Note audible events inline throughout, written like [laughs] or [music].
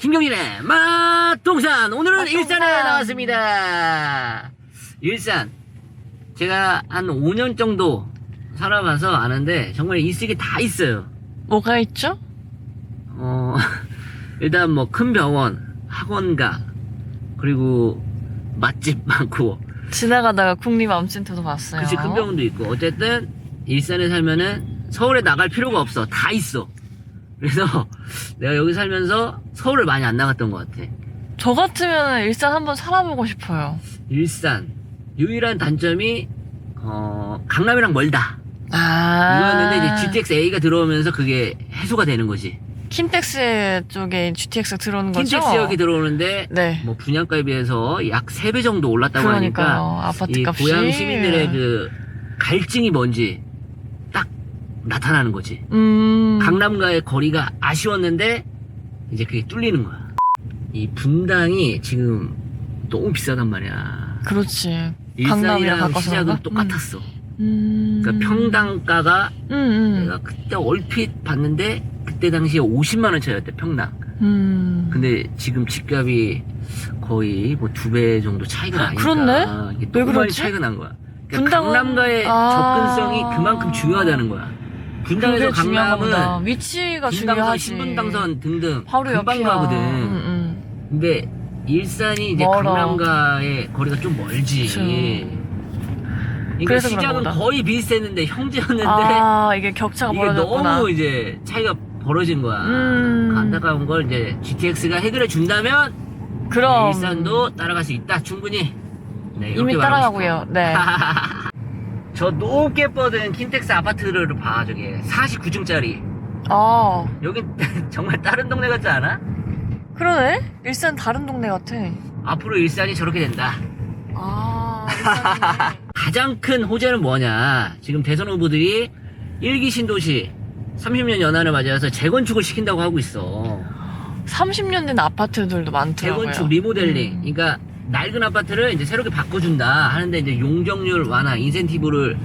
김경진의 맛동산. 오늘은 맛동산. 일산에 나왔습니다. 일산. 제가 한 5년 정도 살아봐서 아는데 정말 게다 있어요. 뭐가 있죠? 어 [laughs] 일단 뭐 큰 병원 학원가 그리고 맛집 많고. 지나가다가 국립암센터도 봤어요. 그치 큰 병원도 있고. 어쨌든 일산에 살면은 서울에 나갈 필요가 없어. 다 있어 그래서 내가 여기 살면서 서울을 많이 안 나갔던 것 같아 저 같으면 일산 한번 살아보고 싶어요. 일산 유일한 단점이 어 강남이랑 멀다 아. 이거였는데 이제 GTX A가 들어오면서 그게 해소가 되는 거지 킨텍스 쪽에 GTX 들어오는 거죠? 킨텍스 역이 들어오는데 네. 뭐 분양가에 비해서 약 3배 정도 올랐다고 그러니까요. 하니까 아파트 이 값이. 고양 시민들의 그 갈증이 뭔지 딱 나타나는 거지 음. 강남과의 거리가 아쉬웠는데 이제 그게 뚫리는 거야. 이 분당이 지금 너무 비싸단 말이야. 그렇지. 일산이랑 시작은? 똑같았어. 음. 그러니까 평당가가 음, 음. 내가 그때 얼핏 봤는데 그때 당시에 50만 원 차였대 평당. 음. 근데 지금 집값이 거의 뭐 두 배 정도 차이가 나니까 그렇네? 이게 왜 그러지? 차이가 난 거야. 그러니까 분당은- 강남과의 아. 접근성이 그만큼 중요하다는 거야. 그게 중요한 강남은. 위치가 중요하지. 신분당선 등등 바로 금방 옆이야. 가거든. 음, 음. 근데 일산이 이제 멀어. 강남과의 거리가 좀 멀지. 그러니까 그래서 그런 거다. 거의 비슷했는데 형제였는데 아, 이게 격차가 이게 벌어졌구나. 너무 이제 차이가 벌어진 거야. 음. 그 안타까운 걸 이제 GTX가 해결해 준다면 그럼. 일산도 따라갈 수 있다 충분히. 네, 이렇게 이미 말하고 따라가고요. 싶어. [laughs] 네. 저 높게 뻗은 킨텍스 아파트를 봐 저게 49층짜리. 아, 여기 [laughs] 정말 다른 동네 같지 않아? 그러네? 일산 다른 동네 같아. 앞으로 일산이 저렇게 된다. 아, 일산이네. [laughs] 가장 큰 호재는 뭐냐? 지금 대선 후보들이 일기 신도시 30년 연한을 맞이해서 재건축을 시킨다고 하고 있어. 30년 된 아파트들도 많더라고요. 재건축 리모델링. 음. 그러니까 낡은 아파트를 이제 새롭게 바꿔준다 하는데 이제 용적률 완화, 인센티브를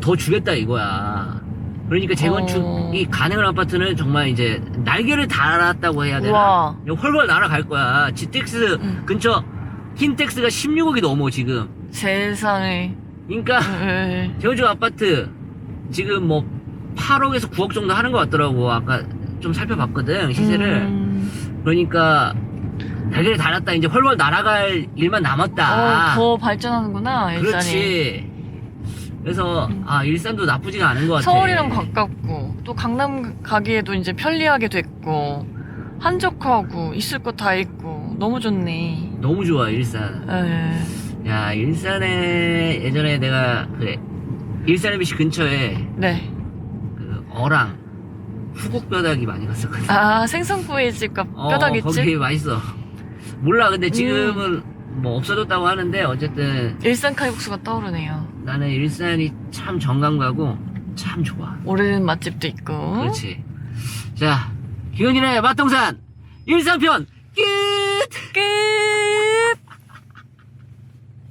더 주겠다 이거야. 그러니까 재건축이 어. 가능한 아파트는 정말 이제 날개를 달았다고 해야 되나? 우와. 훨훨 날아갈 거야. GTX 음. 근처 킨텍스가 16억이 넘어 지금. 세상에. 그러니까 에, 재건축 아파트 지금 뭐 8억에서 9억 정도 하는 것 같더라고. 아까 좀 살펴봤거든 시세를. 음. 그러니까 날개를 달았다. 이제 훨훨 날아갈 일만 남았다. 어, 더 발전하는구나, 일산이. 그렇지. 그래서 아 일산도 나쁘지가 않은 것 같아. 서울이랑 가깝고, 또 강남 가기에도 이제 편리하게 됐고, 한적하고, 있을 거 다 있고, 너무 좋네. 너무 좋아 일산. 에, 야 일산에 예전에 내가 그래 일산 MBC 근처에 네. 그 어랑 후곡뼈닭이 많이 갔었거든. 아, 생선구이집과 어, 뼈다귀집? 거기 맛있어. 몰라 근데 지금은 뭐 없어졌다고 하는데 어쨌든 일산 칼국수가 떠오르네요. 나는 일산이 참 정감가고 참 좋아. 오래된 맛집도 있고. 그렇지. 자, 김현진의 맛동산 일산편 끝! 끝!